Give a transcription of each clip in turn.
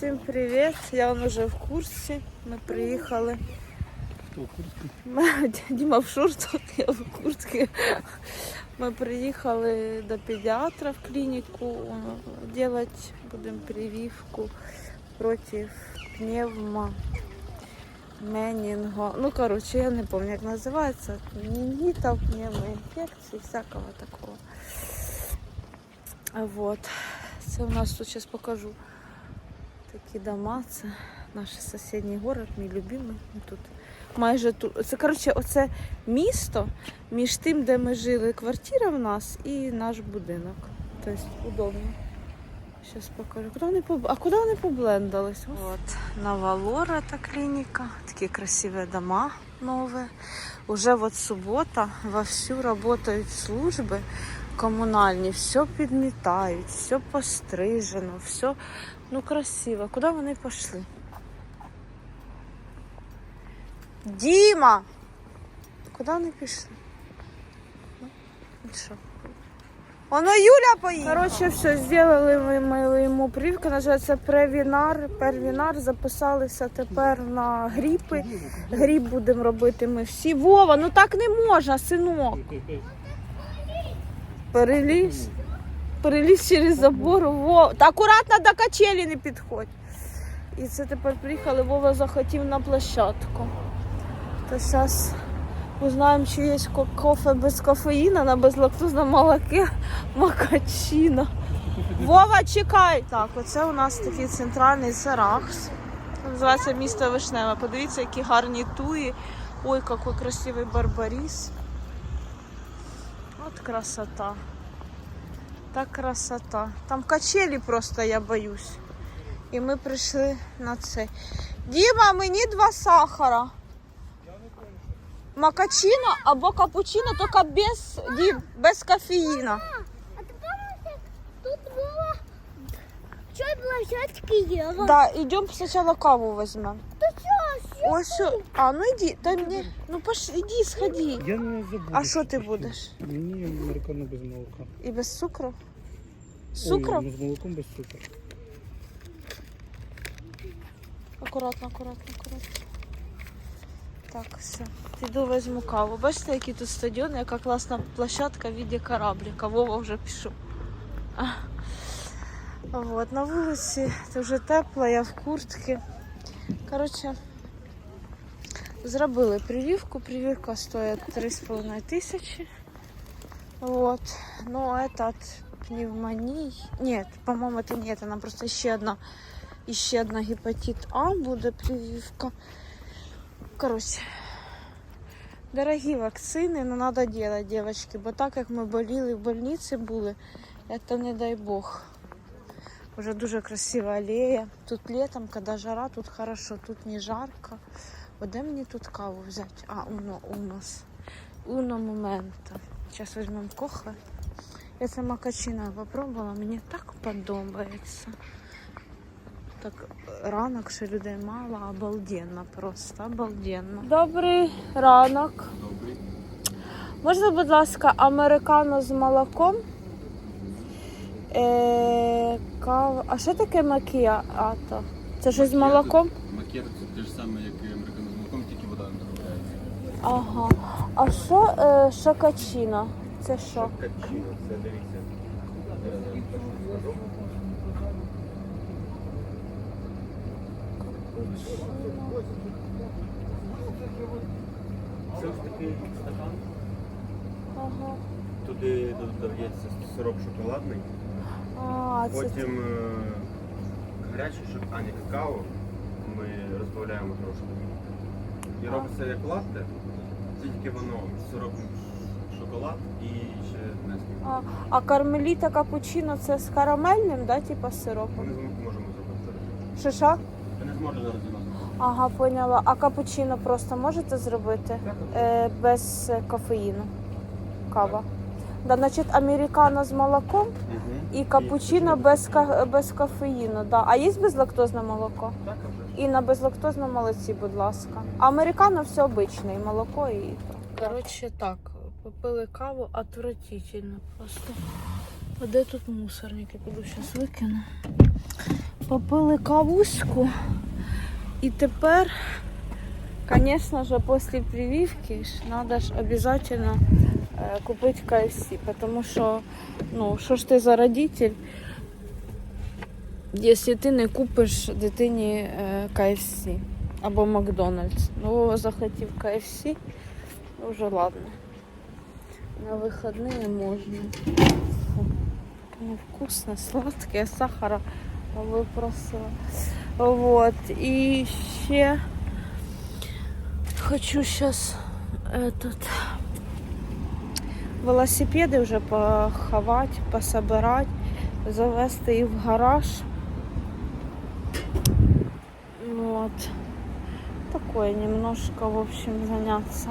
Всім привіт! Я он уже в курсі. Ми приїхали. Хто куртка? Ми- Діма в шортах, я в куртці. Ми приїхали до педіатра в клініку робити будемо прививку проти пневмо менінго. Ну, коротше, я не пам'ятаю, як називається. Менінгітів, пневмоінфекції, всякого такого. Вот. Це у нас тут зараз покажу. Такі дома, це наш сусідній город, мій любимий. Тут майже тут. Це коротше, оце місто між тим, де ми жили, квартира в нас і наш будинок. Тобто удобно. Зараз покажу. Куди вони поб... А куди вони поблендались? От Новолора та клініка. Такі красиві дома нові. Уже от субота вовсю працюють служби комунальні, все підмітають, все пострижено, все ну красиво. Куди вони пішли? Діма! Куди вони пішли? Ну, що? Воно Юля поїхала. Коротше, все, зробили ми, ми йому прививку, називається превінар, первінар, записалися тепер на гріпи. Гріп будемо робити ми всі. Вова, ну так не можна, синок. Переліз. Переліз через забор. Вова. Та акуратно до качелі не підходь. І це тепер приїхали, Вова захотів на площадку. То зараз узнаємо, чи є кофе без кофеїна на безлактозному молоке макачино. Вова, чекай! Так, оце у нас такий центральний Сарахс. Називається місто Вишневе. Подивіться, які гарні туї. Ой, який красивий барбаріс. От красота. Так красота. Там качелі просто я боюсь. І ми прийшли на це. Діма, мені два сахара. Макачино або капучино, тільки без, Дім, без кофеїна. А ты помнишь, тут было что площадки ела? Да, йдемо спочатку каву візьмемо. Ты что, Ось, що- а ну йди, дай мені, ну пош, іди, сходи. Я не забуду. А що ти будеш? Мені американо без молока. І без цукру? З Ой, цукром? ну, з молоком без цукру. Акуратно, акуратно, акуратно. Так, все. Піду візьму каву. Бачите, який тут стадіон, яка класна площадка в віді корабліка. Вова вже пішов. А. Вот, на вулиці це вже тепло, я в куртці. Коротше, зробили прививку. Прививка стоїть 3,5 тисячі. Вот. Ну, этот пневмоний. Нет, по-моему, это не это. Нам просто ще одна і ще одна гепатит А буде прививка. Коротше, дорогі вакцини, но надо делать, девочки, бо так як ми боліли в больниці були, это не дай Бог. Уже дуже красива алея. Тут летом, когда жара, тут хорошо, тут не жарко. О, де мені тут каву взяти? А, уно, у нас. Уно момента. Зараз візьмемо кофе. Я це макачино попробувала, мені так подобається. Так ранок, що людей мало, обалденно просто, обалденно. Добрий ранок. Добрий. Можна, будь ласка, американо з молоком? Е, кава. А що таке макіато? Це щось з молоком? Макет це те ж саме, як і американо з молоком, тільки вода не додається. Ага. А що е, шокачино? Це що? Капчино, це дивіться. Це ось такий стакан. Ага. Туди додається сироп шоколадний, А, це потім е, гарячий шок... а не какао ми розбавляємо трошки. І робиться як латте, тільки воно сироп шоколад і ще нескільки. а, а кармеліта капучино це з карамельним, да, типа з сиропом? Ми не зм- можемо зробити зараз. Що? Я не зможу зараз нас. Ага, поняла. А капучино просто можете зробити е, без е, кофеїну? Кава. Да, значить, американо з молоком і капучино без, ка- без кофеїну. Да. А є безлактозне молоко? Так, а вже. І на безлактозному молоці, будь ласка. Американо все обичне, і молоко, і. Коротше, так, попили каву отвратительно просто. А де тут мусорники? Піду зараз викину. Попили кавуську. І тепер, звісно ж, після прививки треба ж обов'язково купити KFC, тому що, ну, що ж ти за родитель, якщо ти не купиш дитині е, KFC або Макдональдс. Ну, Вова захотів KFC, ну вже ладно. На выходные можно. Фу. Ну, вкусно, сладкое, сахара выпросила. Вот. И еще хочу сейчас этот велосипеди вже поховати, пособирати, завести їх в гараж. Вот. Такое немножко, в общем, заняться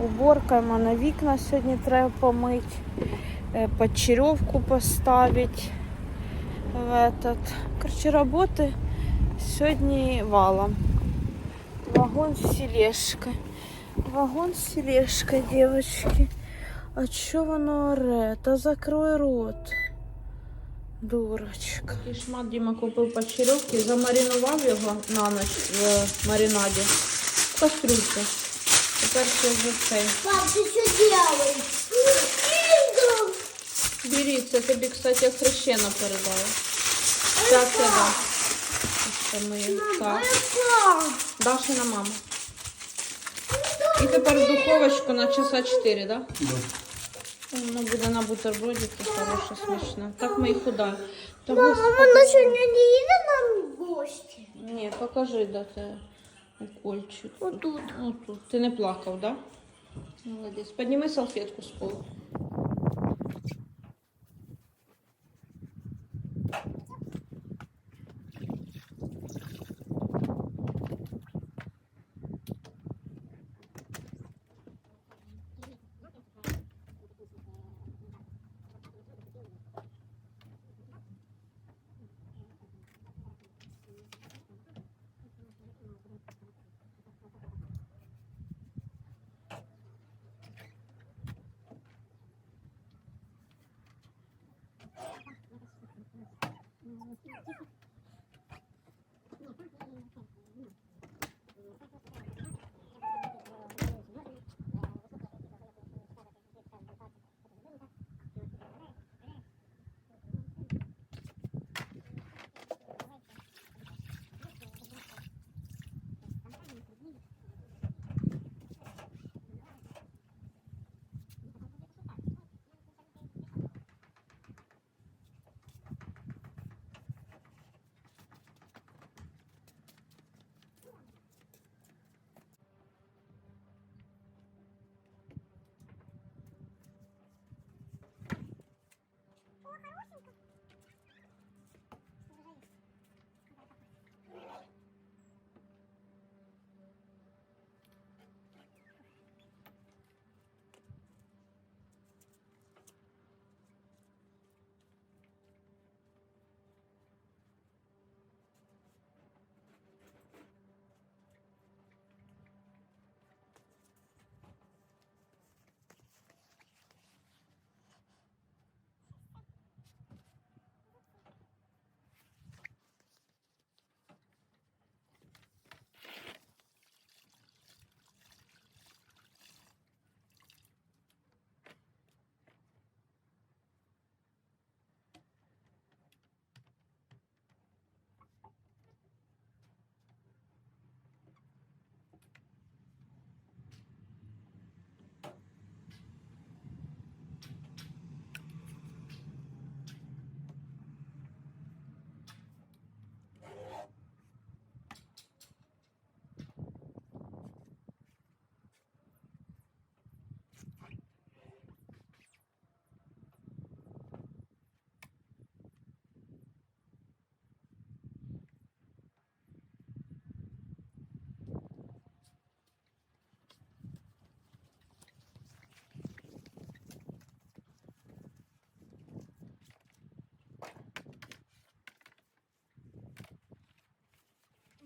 уборкою. Мене вікна сьогодні треба помити, е, подчеревку поставити. В этот. Короче, роботи сьогодні валом. Вагон з тележкой. Вагон з тележкой, девочки. А чё воно оре? Та закрой рот. Дурочка. І шмат Діма купив почеревки, замаринував його на ніч в маринаді. В кастрюльці. Тепер ще вже цей. Пап, ты что делаешь? Киндл! Бери, це тобі, кстати, хрещена передала. Так, це да. Це мої. Так. Дашина мама. І тепер в духовочку на часа 4, да? Воно буде на бутербродики хороше, смачне. Так ми і. Та Мама, господи. она сегодня не їде нам в гости? Ні, покажи, де це укольчик. Отут. Отут. Ти не плакав, да? Молодець. Підніми салфетку з полу.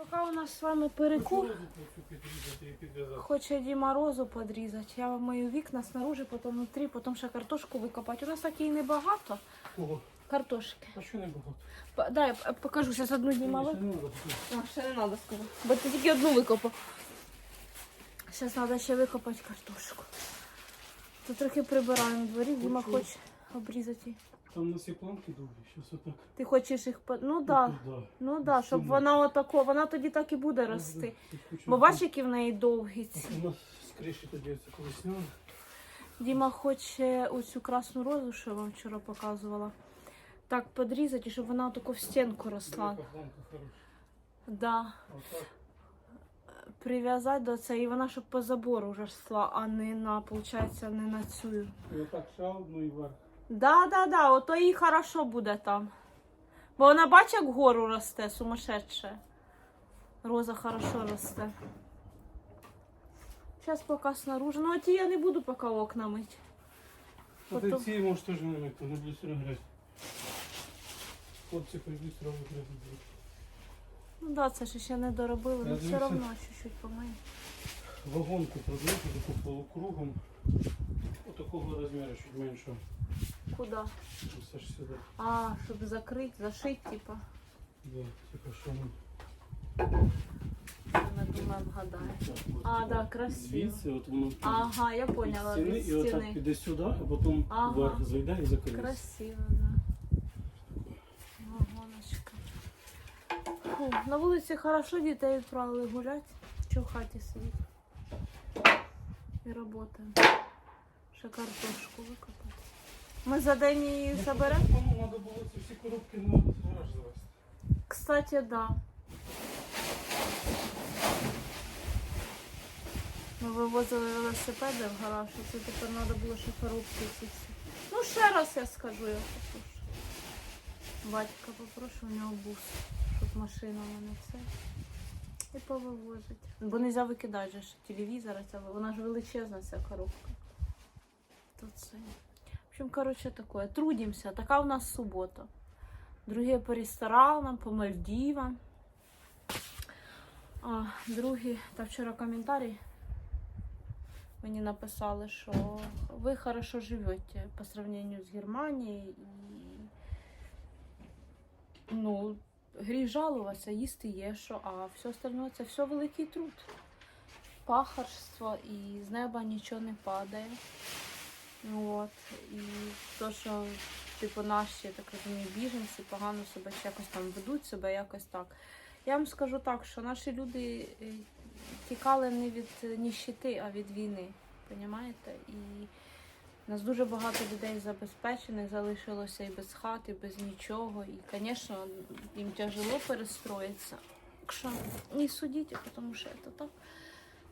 Поки у нас з вами перекур, хоче Діма розу подрізати. Я мою вікна снаружи, потім внутрі, потім ще картошку викопати. У нас такої небагато. Кого? Картошки. А що не багато? Дай я покажу, зараз одну Ні, знімала. ще не треба сказати. Бо ти тільки одну викопав. Зараз треба ще викопати картошку. Тут трохи прибираємо дворі, Діма хоче обрізати її. Там нас є планки довгі, зараз отак. Ти хочеш їх по. Ну. Да. Туди. Ну да, щоб вона отако, вона тоді так і буде рости. Бо бачиш, які в неї довгі ці. У нас з тоді це коли сняли. Діма хоче оцю красну розу, що я вам вчора показувала. Так подрізати, щоб вона тако в стінку росла. Да. Прив'язати до цієї, і вона щоб по забору вже росла, а не на, виходить, не на цю. І отак ще одну і вверх. Да, да, да, ото їй хорошо буде там. Бо вона бачить, як вгору росте, сумасшедше. Роза хорошо росте. Зараз поки снаружи. Ну, а ті я не буду поки окна мить. А ти ці можеш теж не мити, вони будуть все грязь. Хлопці хоч быстро вигрязуть. Ну да, це ж ще не доробили, Я але все дивлюся. одно чуть-чуть помию. Вагонку продати таку полукругом. Отакого розміру, чуть менше. Куди? Все ж сюди. А, щоб закрити, зашити, типа. Да, типа що ми. Ми думаємо, вгадає. А, да, красиво. Звідси, от воно Ага, я від поняла, стіни, від і отак стіни. піде сюди, а потім Ага. вверх зайде і закриється. Красиво, да. Вагоночка. Фу, на вулиці хорошо, дітей відправили гуляти. Чи в хаті сидіть. І працюємо. Ще картошку викопати. Ми за день її заберемо? Тому треба було ці всі коробки на гараж завести. Кстати, да. Ми вивозили велосипеди в гараж, і це тепер треба було ще коробки ці всі. Ну, ще раз я скажу, я попрошу. Батька попрошу у нього бус, щоб машина мене це. І повивозить. Бо не можна викидати же ця, вона ж величезна ця коробка. То це. Общем, коротше, таке. Трудимося. Така у нас субота. Другі по ресторанам, по Мальдівам. А другі, та вчора коментарі мені написали, що ви хорошо живете по сравнению з Германією і ну, гріх жалуватися, їсти є що, а все остальне це все великий труд. Пахарство і з неба нічого не падає. От. І то, що типу наші, я так розумію, біженці погано себе чи якось там ведуть себе, якось так. Я вам скажу так, що наші люди е, тікали не від ніщити, а від війни. Понімаєте? І нас дуже багато людей забезпечених, залишилося і без хати, і без нічого. І, звісно, їм тяжело перестроїтися. Не судіть, тому що це так.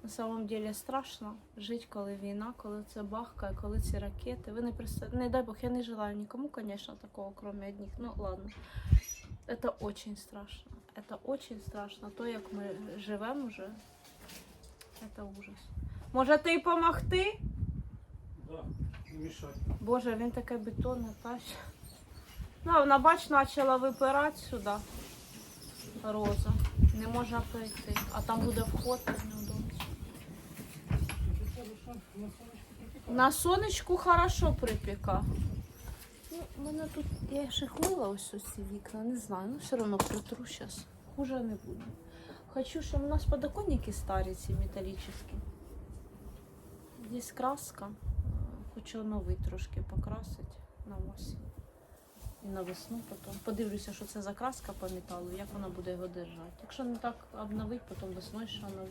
На самом деле страшно жити, коли війна, коли це бахкає, коли ці ракети. Ви не представляєте, не дай Бог, я не желаю нікому, конечно, такого, кроме одних. Ну ладно. Это очень страшно. Это очень страшно. То, як ми живемо вже, це ужас. Може ти й помогти? Да, не мішай. Боже, він таке бетонне тащить. Ну, вона, бач, почала випирати сюди. Роза. Не можна пройти. А там буде вход. На сонечку хорошо припіка. Ну, мене тут я ще хмила ось ці вікна, не знаю, ну все одно протру зараз. Хуже не буде. Хочу, щоб у нас подоконники старі, ці металічні. Здесь краска. Хочу новий трошки покрасити на осінь. І на весну потім. Подивлюся, що це за краска по металу, як вона буде його держати. Якщо не так обновить, потім весною ще обновлю.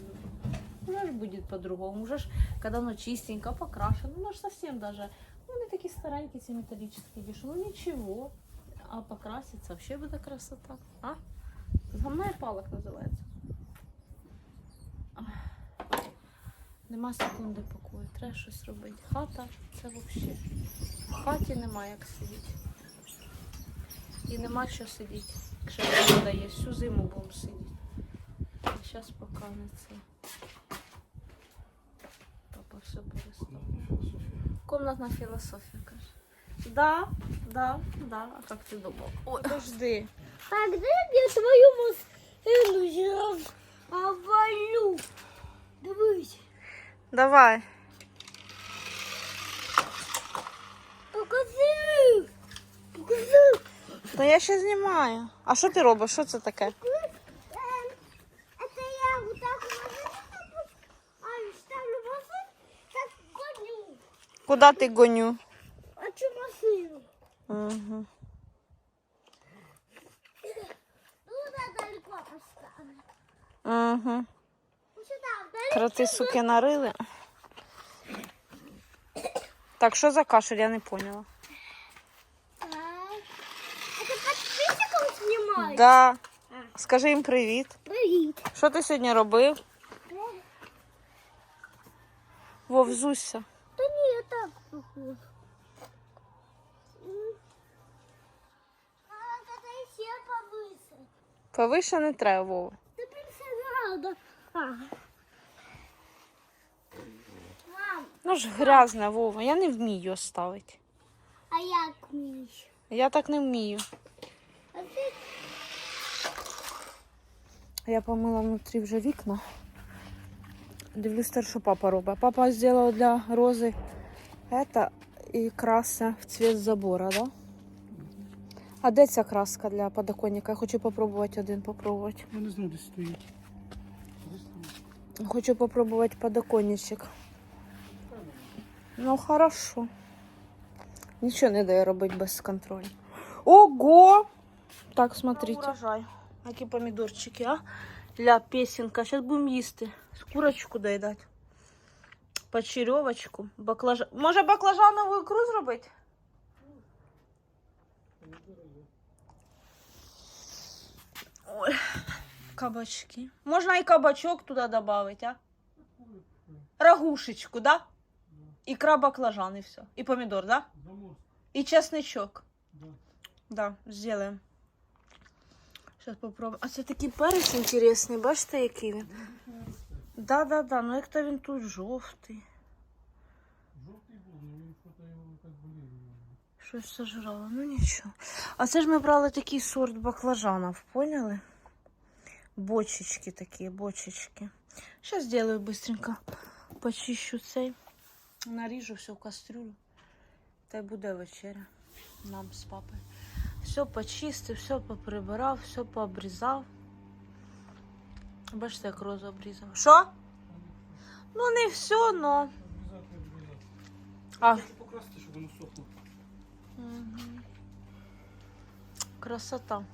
Уже ж буде по-другому. Уже ж, когда оно чистенько, покрашено, ну ж совсем даже, ну не такі старенькі ці металлические дешевые, ну ничего. А покраситься вообще буде красота. А? Згамная палок називається. Нема секунди покою, треба щось робити. Хата це взагалі. В хаті нема як сидіти. І нема що сидіти. Якщо погода є, всю зиму будемо сидіти. Зараз поки не це. Папа все перестав. Комнатна філософія, каже. Да, да, да. А як ти думав? Ой, подожди. А где я твою машину сейчас овалю? Дивись. Давай. Покажи. Покажи. Ну я ще знімаю. А що ти робиш? Що це таке? Это я вот так машину а ставлю машину, так гоню. Куди ти гоню? А что машину? Угу. Ну, далеко поставлю. Угу. Сюда, вдали. Кроти, суки, нарили. Так, що за кашель, я не поняла. Да. Скажи їм привіт. Привет. Що ти сьогодні робив? Вовзуся. Да не, я так похож. М. Надо это еще повыше. Повише не треба, Вова. Да присягал, А. Мам, Ну ж грязне, Вова. Я не вмію оставити. а як вмієш? Я так не вмію. А ти Я помила внутрі вже вікна. Дивлюсь, те, що папа робить. Папа зробив для рози это і краса в цвіт забора, да? А де ця краска для подоконника? Я хочу попробувати один попробувати. Я не знаю, де стоїть. Хочу попробувати подоконничек. Ну, хорошо. Нічого не дає робити без контролю. Ого! Так, смотрите. Урожай. Які помідорчики, а? Ля песенка. Зараз будемо їсти. З курочку доїдати. Почерьовочку. Баклажан. Може баклажанову ікру зробити? Ой, кабачки. Можна і кабачок туди додати, а? Рагушечку, да? Икра баклажан и все. И помидор, да? Заморозка. И чесничок. Да. Да, сделаем. Сейчас попробуем. А це такий перець інтересний, бачите, який він? Да, да, да. Ну як то він тут жовтий. Жовтий був, але він що-то його так болів. Щось сожрало, ну нічого. А це ж ми брали такий сорт баклажанов, поняли? Бочечки такі, бочечки. Сейчас сделаю быстренько. Почищу цей. Наріжу все в кастрюлю. Та й буде вечеря. Нам з папою. Все почистив, все поприбирав, все пообрізав. Бачите, як розу обрізав. Що? Ну не все, но. А, Хочу покрасити, щоб воно сохло. Красота.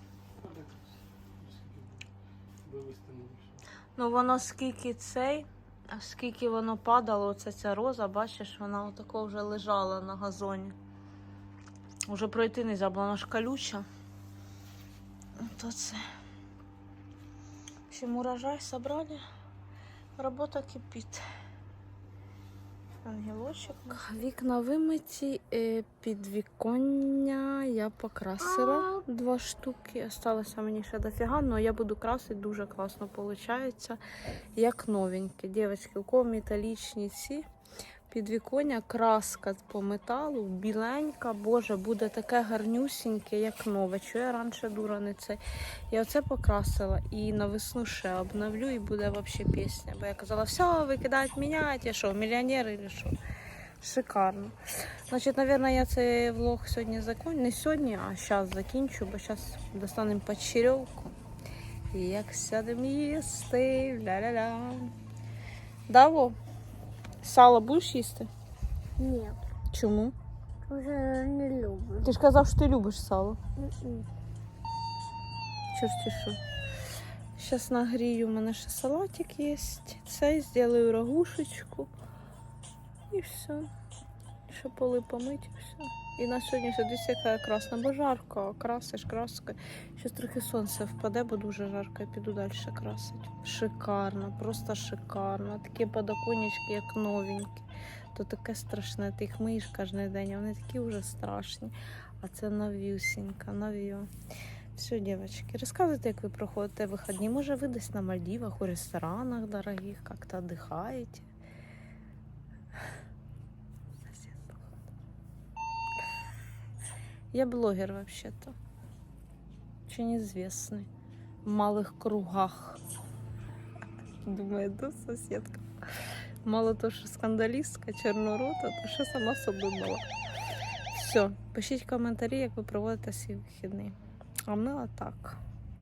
Ну воно скільки цей, а скільки воно падало, оце ця роза, бачиш, вона отако вже лежала на газоні. Уже пройти не бо вона ж колюча. То це. В общем, урожай собрали. Робота кипить. Ангелочок. Вікна вимиті, е, підвіконня я покрасила два штуки. Осталося мені ще дофіга, але я буду красити дуже класно виходить. Як новенькі. Дівчатки, у кого металічні ці підвіконня, краска по металу, біленька, боже, буде таке гарнюсіньке, як нове. Що я раніше дура не це. Я оце покрасила і на весну ще обновлю, і буде взагалі пісня. Бо я казала, все, викидають, міняють, я що, мільйонер чи що? Шикарно. Значить, мабуть, я цей влог сьогодні закінчу. Не сьогодні, а зараз закінчу, бо зараз достанемо почерьовку. І як сядемо їсти. Ля-ля-ля. Даво, сало будеш їсти? Ні, Чому? вже не люблю. Ти ж казав, що ти любиш сало. М-м. Чого ж ти що? Зараз нагрію, у мене ще салатик є. Цей зроблю рагушечку. І все. Ще поли помить і все. І на сьогодні все дивіться, яка красна, бо жарко, красиш краскою. Щось трохи сонце впаде, бо дуже жарко, я піду далі красити. Шикарно, просто шикарно. Такі подоконнички, як новенькі. То таке страшне, ти їх миєш кожен день, вони такі вже страшні. А це новюсінька, нов'ю. Все, девочки, рассказывайте, як ви проходите вихідні. Може, ви десь на Мальдивах, у ресторанах дорогих, как-то отдыхаете. Я блогер вообще-то. Очень известный. В малых кругах. Думаю, да, соседка. Мало то, що скандалістка, чорнорота, то ще сама собі мала. Все, пишіть коментарі, як ви проводите свій вихідний. А ми отак.